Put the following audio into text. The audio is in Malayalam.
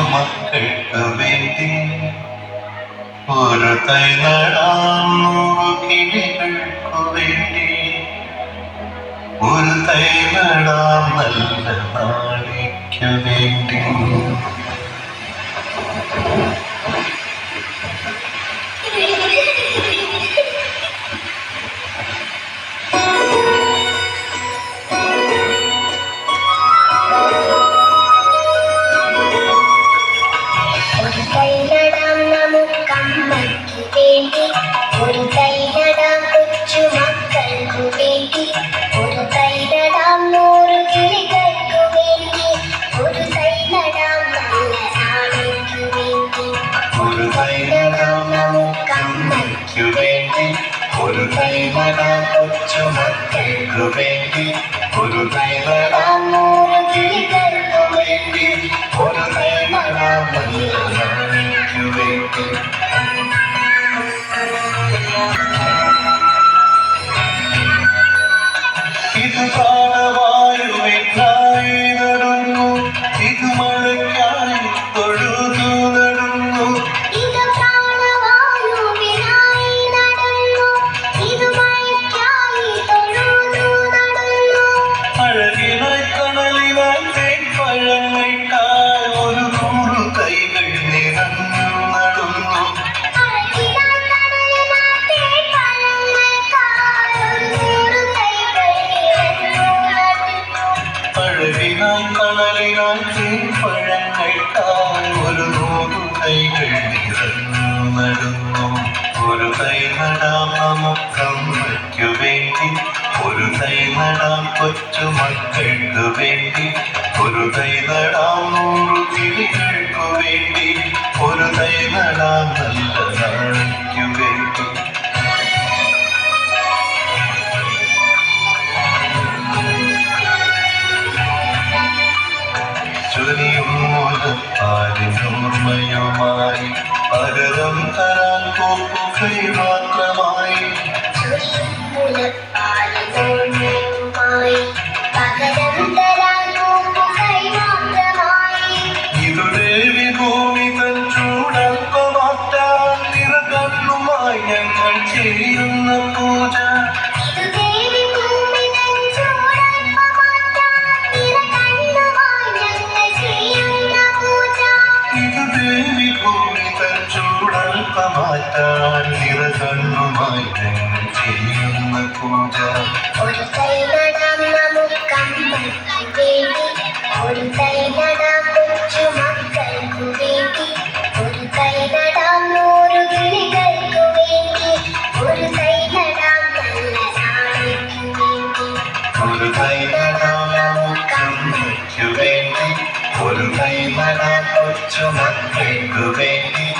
മക്കൾക്ക് വേണ്ടി ഒരു തൈ നടാം വേണ്ടി. ഒരു തൈ നടാം നല്ല നാളേക്കു നടാം കൊച്ചു വേണ്ടി ഒരു തൈ നടാം നടാം നമുക്കമ്മയ്ക്കു വേണ്ടി ഒരു തൈ കൊച്ചു മക്കൾക്ക് വേണ്ടി. ഒരു തൈ നൂറു വേണ്ടി. ഒരു നല്ല വേണ്ടി. പകരം തരാൻ പോക്കുകൾ മാത്രമായി. ഞങ്ങൾ ചെയ്യുന്ന പൂജ. ഇതു ദേവി ഭൂമി തൻ ചൂടൽപ്പമാറ്റാൻ നിറകണ്ണുമായി ഞങ്ങൾ ഒരു കൈ നടാം നമുക്കമ്മയ്ക്ക് വേണ്ടി ഒരു തൈ നടാം കൊച്ചു മക്കൾക്കു വേണ്ടി ഒരു തൈ നടാം നൂറ് കിളികൾക്കു വേണ്ടി ഒരു തൈ നടാം നല്ല നാളേക്കു വേണ്ടി ഒരു തൈ നടാം മക്കൾക്കു വേണ്ടി.